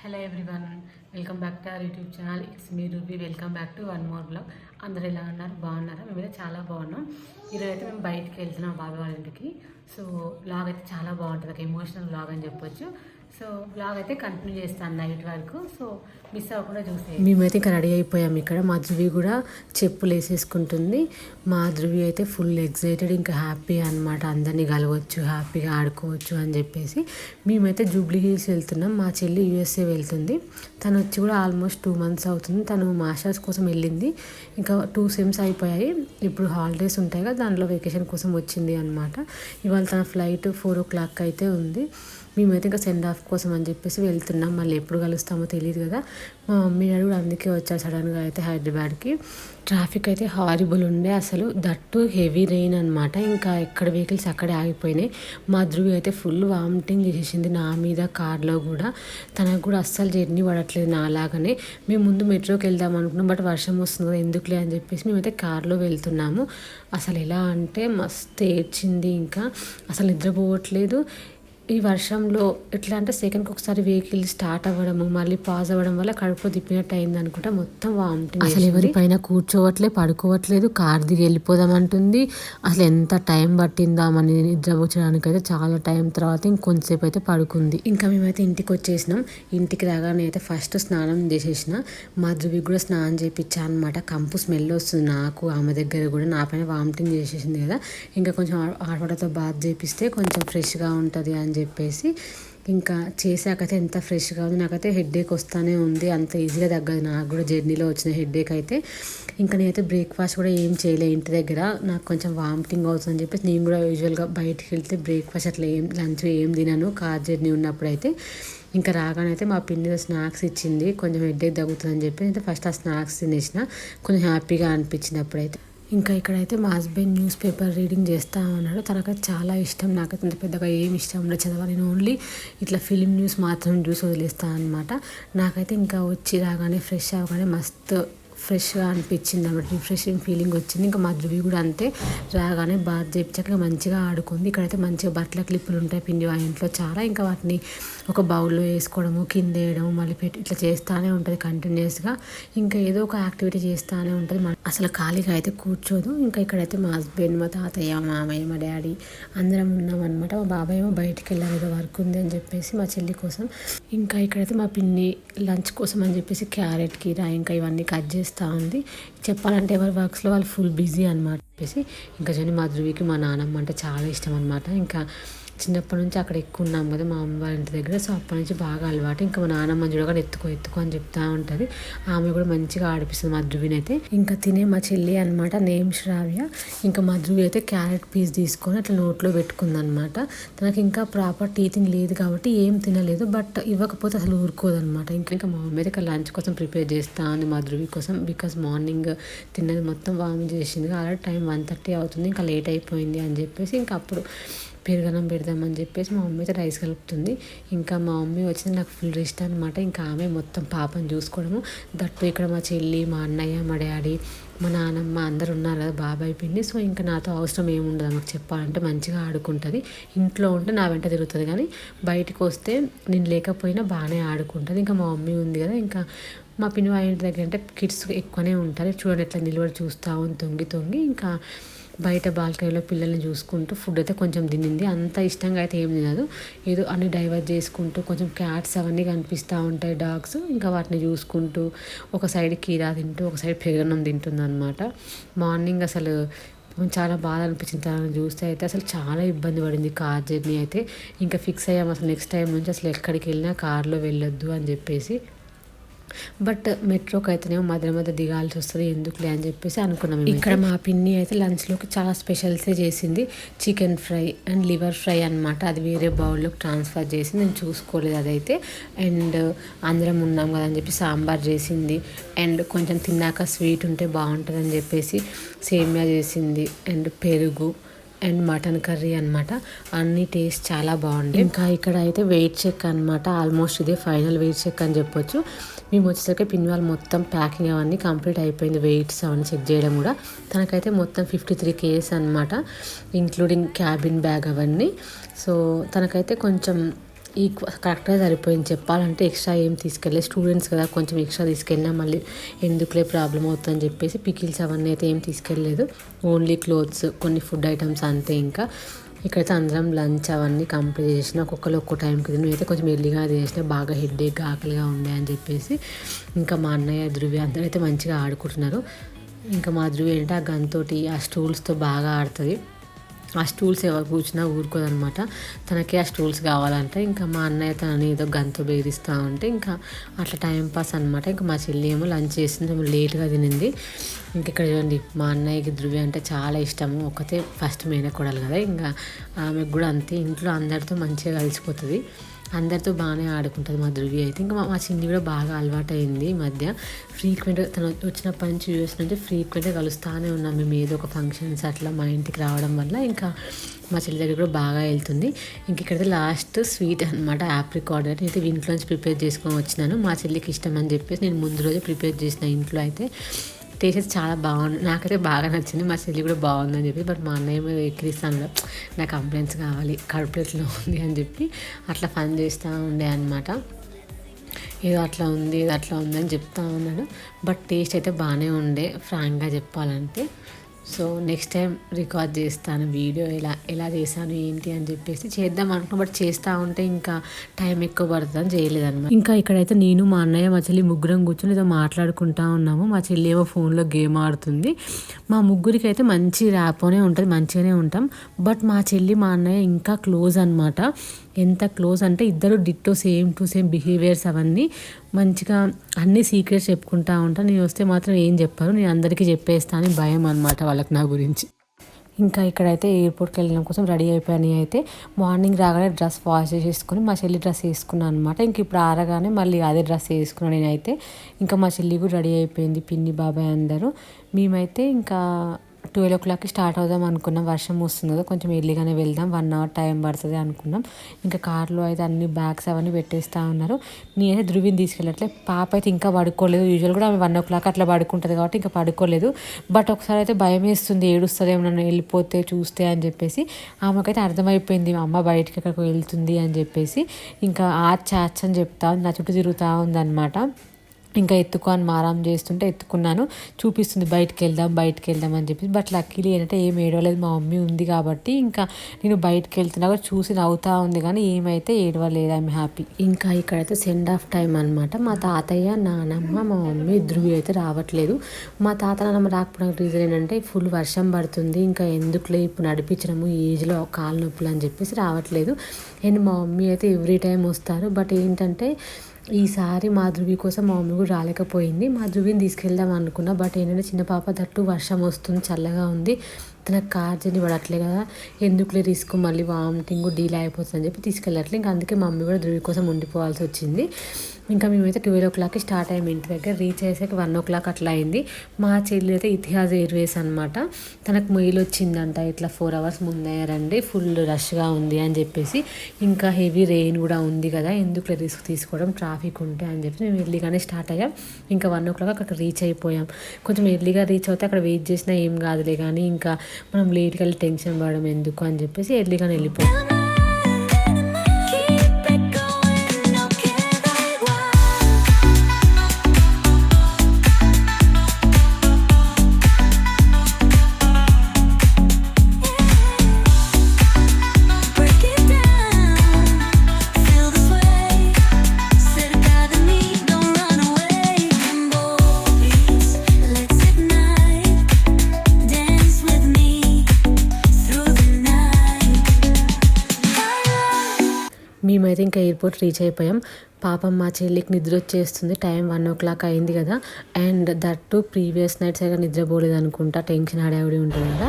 Hello everyone welcome back to our YouTube channel it's me Ruby welcome back to one more blog అందరు ఎలా ఉన్నారు? బాగున్నారా? మేమైతే చాలా బాగున్నాం. ఈరోజు అయితే మేము బయటికి వెళ్తున్నాం బాబాయ్ వాళ్ళ ఇంటికి. సో బ్లాగ్ అయితే చాలా బాగుంటుంది. ఒక ఎమోషనల్ బ్లాగ్ అని చెప్పొచ్చు. సో బ్లాగ్ అయితే కంటిన్యూ చేస్తాను నైట్ వరకు. సో మిస్ అవ్వకుండా చూసే మేమైతే ఇంకా రెడీ అయిపోయాం ఇక్కడ. మా ధృవి కూడా చెప్పులు వేసేసుకుంటుంది. మా ధృవి అయితే ఫుల్ ఎగ్జైటెడ్ ఇంకా హ్యాపీ అనమాట అందరినీ కలవచ్చు హ్యాపీగా ఆడుకోవచ్చు అని చెప్పేసి మేమైతే జూబ్లీ హిల్స్ వెళ్తున్నాం. మా చెల్లి యూఎస్ఏ వెళ్తుంది. తను వచ్చి కూడా ఆల్మోస్ట్ టూ మంత్స్ అవుతుంది. తను మాస్టర్స్ కోసం వెళ్ళింది. ఇంకా టూ సెమ్స్ అయిపోయాయి. ఇప్పుడు హాలిడేస్ ఉంటాయి కదా దాంట్లో వెకేషన్ కోసం వచ్చింది అనమాట ఇవాళ తన ఫ్లైట్ ఫోర్ ఓ క్లాక్ అయితే ఉంది. మేమైతే ఇంకా సెండ్ ఆఫ్ కోసం అని చెప్పేసి వెళ్తున్నాం. మళ్ళీ ఎప్పుడు కలుస్తామో తెలియదు కదా. మా మమ్మీ డాడీ కూడా అందుకే వచ్చారు సడన్గా అయితే హైదరాబాద్కి. ట్రాఫిక్ అయితే హారిబుల్ ఉండే. అసలు దట్టు హెవీ రెయిన్ అనమాట ఇంకా ఎక్కడ వెహికల్స్ అక్కడే ఆగిపోయినాయి. మా ధృవి అయితే ఫుల్ వామిటింగ్ చేసేసింది నా మీద కార్లో కూడా. తనకు కూడా అస్సలు జర్నీ పడట్లేదు నాలాగానే. మేము ముందు మెట్రోకి వెళ్దాం అనుకున్నాం బట్ వర్షం వస్తుంది కదా ఎందుకులే అని చెప్పేసి మేమైతే కార్లో వెళ్తున్నాము. అసలు ఎలా అంటే మస్తు ఏడ్చింది ఇంకా. అసలు నిద్రపోవట్లేదు. ఈ వర్షంలో ఎట్లా అంటే సెకండ్కి ఒకసారి వెహికల్ స్టార్ట్ అవ్వడము మళ్ళీ పాజ్ అవ్వడం వల్ల కడుపు తిప్పినట్టు అయింది అనుకుంటా మొత్తం వామిటింగ్ అసలు ఎవరి పైన కూర్చోవట్లే పడుకోవట్లేదు కార్ దిగి వెళ్ళిపోదాం అంటుంది అసలు ఎంత టైం పట్టిందా మన నిద్రపోచడానికి అయితే చాలా టైం తర్వాత ఇంకొంతసేపు అయితే పడుకుంది. ఇంకా మేమైతే ఇంటికి వచ్చేసినాం. ఇంటికి రాగానే అయితే ఫస్ట్ స్నానం చేసేసిన. మా ధృవికి కూడా స్నానం చేయించా అనమాట కంపు స్మెల్ వస్తుంది నాకు ఆమె దగ్గర కూడా. నా పైన వామిటింగ్ చేసేసింది కదా. ఇంకా కొంచెం ఆడపడతో బాత్ చేపిస్తే కొంచెం ఫ్రెష్గా ఉంటుంది అని చెప్పేసి ఇంకా చేశాకైతే ఎంత ఫ్రెష్గా ఉంది. నాకైతే హెడ్ఏక్ వస్తూనే ఉంది. అంత ఈజీగా తగ్గదు. నాకు కూడా జర్నీలో వచ్చిన హెడ్ఏక్ అయితే. ఇంకా నేనైతే బ్రేక్ఫాస్ట్ కూడా ఏం చేయలే ఇంటి దగ్గర. నాకు కొంచెం వామిటింగ్ అవుతుందని చెప్పేసి నేను కూడా యూజువల్గా బయటికి వెళ్తే బ్రేక్ఫాస్ట్ అట్లా ఏం లంచ్ ఏం తినను. కార్ జర్నీ ఉన్నప్పుడు అయితే. ఇంకా రాగానే అయితే మా పిన్ని స్నాక్స్ ఇచ్చింది. కొంచెం హెడ్ఏక్ తగ్గుతుందని చెప్పి అయితే ఫస్ట్ ఆ స్నాక్స్ తినేసిన. కొంచెం హ్యాపీగా అనిపించినప్పుడు అయితే. ఇంకా ఇక్కడైతే మా హస్బెండ్ న్యూస్ పేపర్ రీడింగ్ చేస్తా ఉన్నాడు. తనకైతే చాలా ఇష్టం. నాకైతే అంత పెద్దగా ఏం ఇష్టం ఉండదు చదవాలి నేను ఓన్లీ ఇట్లా ఫిలిం న్యూస్ మాత్రం చూసి వదిలేస్తాను అనమాట నాకైతే ఇంకా వచ్చి రాగానే ఫ్రెష్ అవ్వగానే మస్తు ఫ్రెష్గా అనిపించింది అనమాట రిఫ్రెషింగ్ ఫీలింగ్ వచ్చింది. ఇంకా మా ధృవి కూడా అంతే. రాగానే బాత్ చేపించాక మంచిగా ఆడుకుంది. ఇక్కడైతే మంచిగా బట్టల క్లిప్పులు ఉంటాయి పిండి ఆ ఇంట్లో చాలా. ఇంకా వాటిని ఒక బౌల్లో వేసుకోవడము కింద వేయడము మళ్ళీ పెట్టి ఇట్లా చేస్తూనే ఉంటుంది కంటిన్యూస్గా ఇంకా ఏదో ఒక యాక్టివిటీ చేస్తూనే ఉంటుంది. మన అసలు ఖాళీగా అయితే కూర్చోదు. ఇంకా ఇక్కడైతే మా హస్బెండ్ మా తాతయ్య మా మామయ్య మా డాడీ అందరం ఉన్నామన్నమాట మా బాబాయ్ ఏమో బయటికి వెళ్ళాలి ఏదో వర్క్ ఉంది అని చెప్పేసి మా చెల్లి కోసం. ఇంకా ఇక్కడైతే మా పిన్ని లంచ్ కోసం అని చెప్పేసి క్యారెట్ కీరా ఇంకా ఇవన్నీ కట్ చేస్తూ ఉంది. చెప్పాలంటే ఎవరి వర్క్స్లో వాళ్ళు ఫుల్ బిజీ అనమాట చెప్పేసి. ఇంకా చూడండి మా ధృవికి మా నాన్నమ్మ అంటే చాలా ఇష్టం అనమాట ఇంకా చిన్నప్పటి నుంచి అక్కడ ఎక్కువ ఉన్నాం కదా మా అమ్మ వాళ్ళ ఇంటి దగ్గర. సో అప్పటి నుంచి బాగా అలవాటు. ఇంకా మా నాన్నమ్మ చూడగానే ఎత్తుకో ఎత్తుకో అని చెప్తా ఉంటుంది. ఆమె కూడా మంచిగా ఆడిపిస్తుంది మా ధృవిని అయితే. ఇంకా తినే మా చెల్లి అనమాట నేమ్ శ్రావ్య. ఇంకా మా ధృవి అయితే క్యారెట్ పీస్ తీసుకొని అట్లా నోట్లో పెట్టుకుందనమాట తనకి ఇంకా ప్రాపర్ టీతింగ్ లేదు కాబట్టి ఏం తినలేదు. బట్ ఇవ్వకపోతే అసలు ఊరుకోదనమాట ఇంకా ఇంకా మా మమ్మీ అయితే లంచ్ కోసం ప్రిపేర్ చేస్తా ఉంది మా ధృవి కోసం. బికాస్ మార్నింగ్ తిన్నది మొత్తం వామి చేసింది. ఆల్రెడీ టైం వన్ థర్టీ అవుతుంది. ఇంకా లేట్ అయిపోయింది అని చెప్పేసి ఇంకా అప్పుడు పెరుగన్నం పెడదామని చెప్పేసి మా మమ్మీ అయితే రైస్ కలుపుతుంది. ఇంకా మా మమ్మీ వచ్చింది నాకు ఫుల్ రెస్ట్ అనమాట ఇంకా ఆమె మొత్తం పాపని చూసుకోవడము. దట్టు ఇక్కడ మా చెల్లి మా అన్నయ్య మా డాడీ మా నాన్నమ్మ అందరు ఉన్నారు కదా బాబాయ్ పిన్ని సో ఇంకా నాతో అవసరం ఏముండదు మాకు చెప్పాలంటే మంచిగా ఆడుకుంటుంది. ఇంట్లో ఉంటే నా వెంట తిరుగుతుంది కానీ బయటకు వస్తే నేను లేకపోయినా బాగానే ఆడుకుంటుంది. ఇంకా మా మమ్మీ ఉంది కదా ఇంకా మా పిన్ని వాళ్ళ ఇంటి దగ్గర అంటే కిడ్స్ ఎక్కువనే ఉంటారు. చూడండి ఎట్లా నిలబడి చూస్తూ తొంగి తొంగి ఇంకా బయట బాల్కనీలో పిల్లల్ని చూసుకుంటూ ఫుడ్ అయితే కొంచెం తినింది. అంత ఇష్టంగా అయితే ఏం తినదు. ఏదో అన్ని డైవర్ట్ చేసుకుంటూ కొంచెం క్యాట్స్ అవన్నీ కనిపిస్తూ ఉంటాయి డాగ్స్. ఇంకా వాటిని చూసుకుంటూ ఒక సైడ్ కీరా తింటూ ఒక సైడ్ పెరుగన్నం తింటుంది అనమాట మార్నింగ్ అసలు చాలా బాధ అనిపించింది. తనని చూస్తే అయితే అసలు చాలా ఇబ్బంది పడింది కార్ జర్నీ అయితే. ఇంకా ఫిక్స్ అయ్యాము అసలు నెక్స్ట్ టైం నుంచి అసలు ఎక్కడికి వెళ్ళినా కార్లో వెళ్ళొద్దు అని చెప్పేసి. బట్ మెట్రోకి అయితేనేమో మధ్య మధ్య దిగాల్సి వస్తుంది ఎందుకులే అని చెప్పేసి అనుకున్నాం ఇక్కడ మా పిన్ని అయితే లంచ్లోకి చాలా స్పెషల్సే చేసింది. Chicken fry and liver fry అనమాట అది వేరే బౌల్లోకి ట్రాన్స్ఫర్ చేసి నేను చూసుకోలేదు అదైతే. అండ్ అందరం ఉన్నాం కదా అని చెప్పి సాంబార్ చేసింది. అండ్ కొంచెం తిన్నాక స్వీట్ ఉంటే బాగుంటుందని చెప్పేసి సేమియా చేసింది. అండ్ పెరుగు. అండ్ మటన్ కర్రీ అనమాట అన్ని టేస్ట్ చాలా బాగుంది ఇంకా ఇక్కడ అయితే వెయిట్ చెక్ అనమాట ఆల్మోస్ట్ ఇదే ఫైనల్ వెయిట్ చెక్ అని చెప్పొచ్చు. మేము వచ్చేసరికి పిన్వాల్ మొత్తం ప్యాకింగ్ అవన్నీ కంప్లీట్ అయిపోయింది. వెయిట్స్ అవన్నీ చెక్ చేయడం కూడా. తనకైతే మొత్తం ఫిఫ్టీ త్రీ కేజెస్ అనమాట ఇంక్లూడింగ్ క్యాబిన్ బ్యాగ్ అవన్నీ. సో తనకైతే కొంచెం ఈక్వ కరెక్ట్గా సరిపోయింది. చెప్పాలంటే ఎక్స్ట్రా ఏం తీసుకెళ్ళలేదు. స్టూడెంట్స్ కదా కొంచెం ఎక్స్ట్రా తీసుకెళ్ళినా మళ్ళీ ఎందుకులే ప్రాబ్లం అవుతుందని చెప్పేసి పికిల్స్ అవన్నీ అయితే ఏం తీసుకెళ్ళలేదు. ఓన్లీ క్లోత్స్ కొన్ని ఫుడ్ ఐటమ్స్ అంతే ఇంకా. ఇక్కడైతే అందరం లంచ్ అవన్నీ కంప్లీట్ చేసిన ఒక్కొక్కరు ఒక్కో టైంకి తిని అయితే కొంచెం ఎర్లీగా చేసిన బాగా హెడ్ఏక్ ఆకలిగా ఉండే అని చెప్పేసి ఇంకా మా అన్నయ్య ధృవి అందరూ అయితే మంచిగా ఆడుకుంటున్నారు. ఇంకా మా ధృవి ఏంటంటే ఆ గన్తోటి ఆ స్టూల్స్తో బాగా ఆడుతుంది. ఆ స్టూల్స్ ఎవరు కూర్చున్నా ఊరుకోదనమాట తనకి ఆ స్టూల్స్ కావాలంటే ఇంకా మా అన్నయ్య తనని ఏదో గంతో బేరిస్తూ ఉంటే ఇంకా అట్లా టైం పాస్ అనమాట ఇంకా మా చెల్లి ఏమో లంచ్ చేసింది ఏమో లేట్గా తినింది. ఇంకా ఇక్కడ చూడండి మా అన్నయ్యకి ధృవి అంటే చాలా ఇష్టము. ఒకతే ఫస్ట్ మేనకోడలు కదా. ఇంకా ఆమెకు కూడా అంతే ఇంట్లో అందరితో మంచిగా కలిసిపోతుంది. అందరితో బాగానే ఆడుకుంటుంది మా ధృవి అయితే. ఇంకా మా చిన్ని కూడా బాగా అలవాటు అయింది ఈ మధ్య. ఫ్రీక్వెంట్గా తను వచ్చినప్పటి నుంచి యూఎస్ నుంచి ఫ్రీక్వెంట్గా కలుస్తూనే ఉన్నాం. మేము ఏదో ఒక ఫంక్షన్స్ అట్లా మా ఇంటికి రావడం వల్ల ఇంకా మా చెల్లి దగ్గర కూడా బాగా వెళ్తుంది. ఇంక ఇక్కడైతే లాస్ట్ స్వీట్ అనమాట ఆప్రికాట్ అయితే ఇంట్లోంచి ప్రిపేర్ చేసుకొని వచ్చినాను. మా చెల్లికి ఇష్టం అని చెప్పేసి నేను ముందు రోజే ప్రిపేర్ చేసిన ఇంట్లో అయితే. టేస్ట్ చాలా బాగుంది. నాకైతే బాగా నచ్చింది. మా చెల్లి కూడా బాగుందని చెప్పి బట్ మా అన్నయ్య మీద ఎక్కిరిస్తాను నాకు కంప్లైంట్స్ కావాలి కడుపులో ఉంది అని చెప్పి అట్లా ఫన్ చేస్తూ ఉండే అనమాట ఏదో అట్లా ఉంది ఏదో అట్లా ఉంది అని చెప్తా ఉన్నాడు. బట్ టేస్ట్ అయితే బాగానే ఉండే ఫ్రాంక్గా చెప్పాలంటే. సో నెక్స్ట్ టైం రికార్డ్ చేస్తాను వీడియో ఎలా ఎలా చేశాను ఏంటి అని చెప్పేసి చేద్దాం అనుకున్నా బట్ చేస్తూ ఉంటే ఇంకా టైం ఎక్కువ పడుతుంది చేయలేదన్నమాట. ఇంకా ఇక్కడైతే నేను మా అన్నయ్య మా చెల్లి ముగ్గురం కూర్చొని ఏదో మాట్లాడుకుంటా ఉన్నాము. మా చెల్లి ఏమో ఫోన్లో గేమ్ ఆడుతుంది. మా ముగ్గురికి అయితే మంచి ర్యాపోనే ఉంటుంది మంచిగానే ఉంటాం. బట్ మా చెల్లి మా అన్నయ్య ఇంకా క్లోజ్ అనమాట ఎంత క్లోజ్ అంటే ఇద్దరు ditto same to same behaviours అవన్నీ మంచిగా అన్ని సీక్రెట్స్ చెప్పుకుంటా ఉంటాను నేను వస్తే మాత్రం ఏం చెప్పారు. నేను అందరికీ చెప్పేస్తాను భయం అనమాట వాళ్ళకి నా గురించి. ఇంకా ఇక్కడైతే ఎయిర్పోర్ట్కి వెళ్ళడం కోసం రెడీ అయిపోయాను. అయితే మార్నింగ్ రాగానే డ్రెస్ వాష్ చేసేసుకొని మా చెల్లి డ్రెస్ వేసుకున్నాను అనమాట ఇంక ఇప్పుడు ఆరగానే మళ్ళీ అదే డ్రెస్ వేసుకున్నాను నేనైతే. ఇంకా మా చెల్లి కూడా రెడీ అయిపోయింది. పిన్ని బాబాయ్ అందరూ. మేమైతే ఇంకా ట్వెల్వ్ ఓ క్లాక్కి స్టార్ట్ అవుదాం అనుకున్నాం. వర్షం వస్తుంది కదా కొంచెం ఎర్లీగానే వెళ్దాం. వన్ అవర్ టైం పడుతుంది అనుకున్నాం. ఇంకా కార్లో అయితే అన్ని బ్యాగ్స్ అవన్నీ పెట్టేస్తూ ఉన్నారు. నేనైతే ధృవిని తీసుకెళ్ళట్లే. పాప అయితే ఇంకా పడుకోలేదు. యూజువల్ కూడా ఆమె వన్ ఓ క్లాక్ అట్లా పడుకుంటుంది కాబట్టి ఇంకా పడుకోలేదు. బట్ ఒకసారి అయితే భయం వేస్తుంది. ఏడుస్తుంది నన్ను వెళ్ళిపోతే చూస్తే అని చెప్పేసి. ఆమెకైతే అర్థమైపోయింది. మా అమ్మ బయటికి ఎక్కడికి వెళ్తుంది అని చెప్పేసి. ఇంకా ఆచ్ ఆచ్ అని చెప్తా నా చుట్టూ తిరుగుతూ ఉందన్నమాట. ఇంకా ఎత్తుకో అని మారం చేస్తుంటే ఎత్తుకున్నాను. చూపిస్తుంది బయటకు వెళ్దాం బయటకు వెళ్దాం అని చెప్పి బట్ లక్కీలీ ఏంటంటే ఏం ఏడవలేదు. మా మమ్మీ ఉంది కాబట్టి ఇంకా నేను బయటకు వెళ్తున్నా కూడా చూసి నవ్వుతూ ఉంది కానీ ఏమైతే ఏడవలేదు. ఐఎమ్ హ్యాపీ ఇంకా ఇక్కడైతే సెండ్ ఆఫ్ టైం అనమాట మా తాతయ్య నానమ్మ మా మమ్మీ ధృవి అయితే రావట్లేదు. మా తాత నానమ్మ రాకపోవడానికి రీజన్ ఏంటంటే ఫుల్ వర్షం పడుతుంది. ఇంకా ఎందుకులే ఇప్పుడు నడిపించడము ఏజ్లో కాలు నొప్పులు అని చెప్పేసి రావట్లేదు. అండ్ మా మమ్మీ అయితే ఎవ్రీ టైం వస్తారు. బట్ ఏంటంటే ఈసారి మా ధృవి కోసం మా మమ్మీ కూడా రాలేకపోయింది. మా ధృవిని తీసుకెళ్దాం అనుకున్నా బట్ ఏంటంటే చిన్న పాప తట్టు వర్షం వస్తుంది చల్లగా ఉంది. తన కార్ జర్నీ పడట్లే కదా. ఎందుకులే రిస్క్ మళ్ళీ వామిటింగ్ డీల్ అయిపోతుంది అని చెప్పి తీసుకెళ్ళట్లే ఇంకా అందుకే మమ్మీ కూడా ధృవి కోసం ఉండిపోవాల్సి వచ్చింది. ఇంకా మేమైతే ట్వెల్వ్ ఓ క్లాక్కి స్టార్ట్ అయ్యాము ఇంటి దగ్గర. రీచ్ అయ్యేసరికి వన్ ఓ క్లాక్ అట్లా అయింది. మా చెల్లి అయితే ఇతిహాస్ ఎయిర్వేస్ అనమాట తనకు మెయిల్ వచ్చిందంట ఇట్లా ఫోర్ అవర్స్ ముందయ్యారండి రండి ఫుల్ రష్గా ఉంది అని చెప్పేసి. ఇంకా హెవీ రెయిన్ కూడా ఉంది కదా ఎందుకు రిస్క్ తీసుకోవడం ట్రాఫిక్ ఉంటే అని చెప్పి మేము ఎర్లీగానే స్టార్ట్ అయ్యాం. ఇంకా వన్ ఓ క్లాక్ అక్కడ రీచ్ అయిపోయాం. కొంచెం ఎర్లీగా రీచ్ అవుతే అక్కడ వెయిట్ చేసినా ఏం కాదులే కానీ ఇంకా మనం లేట్గా టెన్షన్ పడడం ఎందుకు అని చెప్పేసి ఎర్లీగానే వెళ్ళిపోయాం ఎయిర్పోర్ట్ రీచ్ అయిపోయాం. పాపం మా చెల్లికి నిద్ర వచ్చేస్తుంది. టైం వన్ ఓ క్లాక్ అయింది కదా. And that too previous night సరిగా నిద్రపోలేదు అనుకుంటా. టెన్షన్ హడావిడి ఉంటుంది కదా.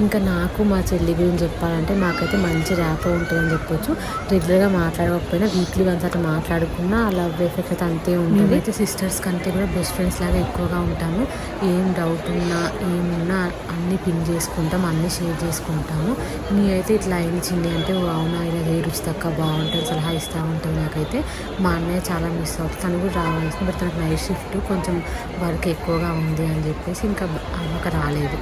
ఇంకా నాకు మా చెల్లి గురించి చెప్పాలంటే మాకైతే మంచి ర్యాపో ఉంటుందని చెప్పొచ్చు. రెగ్యులర్గా మాట్లాడకపోయినా వీక్లీ వన్స్ అట్లా మాట్లాడుకున్నా ఆ లవ్ ఎఫెక్ట్ అయితే అంతే ఉంటుంది. అయితే సిస్టర్స్ కంటే కూడా బెస్ట్ ఫ్రెండ్స్ లాగా ఎక్కువగా ఉంటాము. ఏం డౌట్ ఉన్నా ఏమున్నా అన్నీ పిన్ చేసుకుంటాం అన్నీ షేర్ చేసుకుంటాము. నీ అయితే ఇట్లా అయింది చిన్ని అంటే "ఓ, అవునా ఇలా హెయిర్ రుచి తక్కువ బాగుంటుంది సలహా ఇస్తూ ఉంటుంది నాకైతే. మా అన్నయ్య చాలా మిస్ అవుతుంది. తను కూడా రావాల్సింది బట్ తనకు నైట్ షిఫ్ట్ కొంచెం వర్క్ ఎక్కువగా ఉంది అని చెప్పేసి ఇంకా అవ్వక రాలేదు.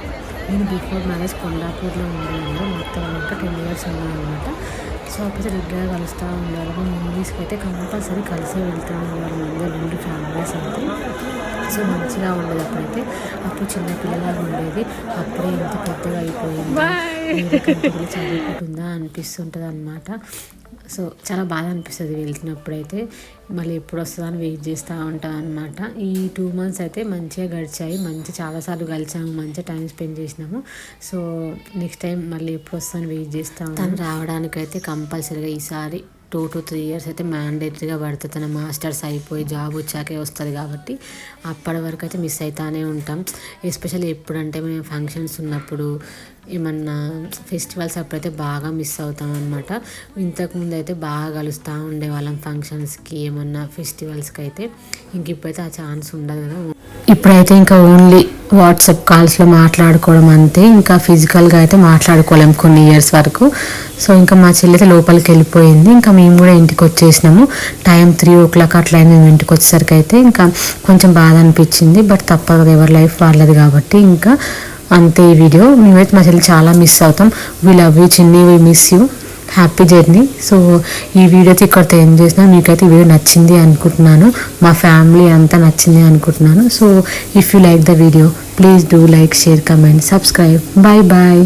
నేను బిఫోర్ మ్యారేజ్ కొండాపూర్లో ఉండేవాళ్ళు మొత్తం ఇంకా టెన్ ఇయర్స్ ఉన్నాయన్నమాట సో అప్పుడు రెగ్యులర్గా కలుస్తూ ఉండేవాళ్ళం మూవీస్కి అయితే కంపల్సరీ కలిసే వెళ్తూ ఉండేవాళ్ళం అందరూ రెండు ఫ్యామిలీస్ అయితే సో మంచిగా ఉండేది అప్పుడైతే. అప్పుడు చిన్న పిల్లలాగా ఉండేది. అప్పుడే ఇంత పెద్దగా అయిపోయింది. చదువుకుంటుందా అనిపిస్తుంటుంది అనమాట సో చాలా బాధ అనిపిస్తుంది వెళ్తున్నప్పుడైతే. మళ్ళీ ఎప్పుడు వస్తుందా అని వెయిట్ చేస్తూ ఉంటాం అనమాట ఈ టూ మంత్స్ అయితే మంచిగా గడిచాయి. మంచి చాలాసార్లు కలిసాము. మంచిగా టైం స్పెండ్ చేసినాము. సో నెక్స్ట్ టైం మళ్ళీ ఎప్పుడు వస్తాను వెయిట్ చేస్తాము తను రావడానికైతే కంపల్సరీగా ఈసారి టూ టు త్రీ ఇయర్స్ అయితే మ్యాండేటరీగా పడుతుంది తన మాస్టర్స్ అయిపోయి జాబ్ వచ్చాకే వస్తుంది కాబట్టి అప్పటి వరకు అయితే మిస్ అవుతానే ఉంటాం. ఎస్పెషల్లీ ఎప్పుడంటే మేము ఫంక్షన్స్ ఉన్నప్పుడు ఏమన్నా ఫెస్టివల్స్ అప్పుడైతే బాగా మిస్ అవుతాం అనమాట ఇంతకుముందు అయితే బాగా కలుస్తూ ఉండేవాళ్ళం ఫంక్షన్స్కి ఏమన్నా ఫెస్టివల్స్కి అయితే ఇంక ఇప్పుడైతే ఆ ఛాన్స్ ఉండదు కదా. ఇప్పుడైతే ఇంకా ఓన్లీ వాట్సాప్ కాల్స్లో మాట్లాడుకోవడం అంతే. ఇంకా ఫిజికల్గా అయితే మాట్లాడుకోలేం కొన్ని ఇయర్స్ వరకు. సో ఇంకా మా చెల్లి అయితే లోపలికి వెళ్ళిపోయింది. ఇంకా మేము కూడా ఇంటికి వచ్చేసినాము. టైం త్రీ ఓ క్లాక్ అట్లా అయింది. మేము ఇంటికి వచ్చేసరికి అయితే ఇంకా కొంచెం బాధ అనిపించింది. బట్ తప్పదు. ఎవరి లైఫ్ వాళ్ళది కాబట్టి ఇంకా అంతే ఈ వీడియో. మేమైతే మా చెల్లి చాలా మిస్ అవుతాం. We love you Chinni we miss you happy journey so ఈ వీడియో ఇక్కడతో ఇక్కడితో ఏం చేసినా. మీకైతే ఈ వీడియో నచ్చింది అనుకుంటున్నాను. మా ఫ్యామిలీ అంతా నచ్చింది అనుకుంటున్నాను. So if you like the video please do like share comment subscribe bye bye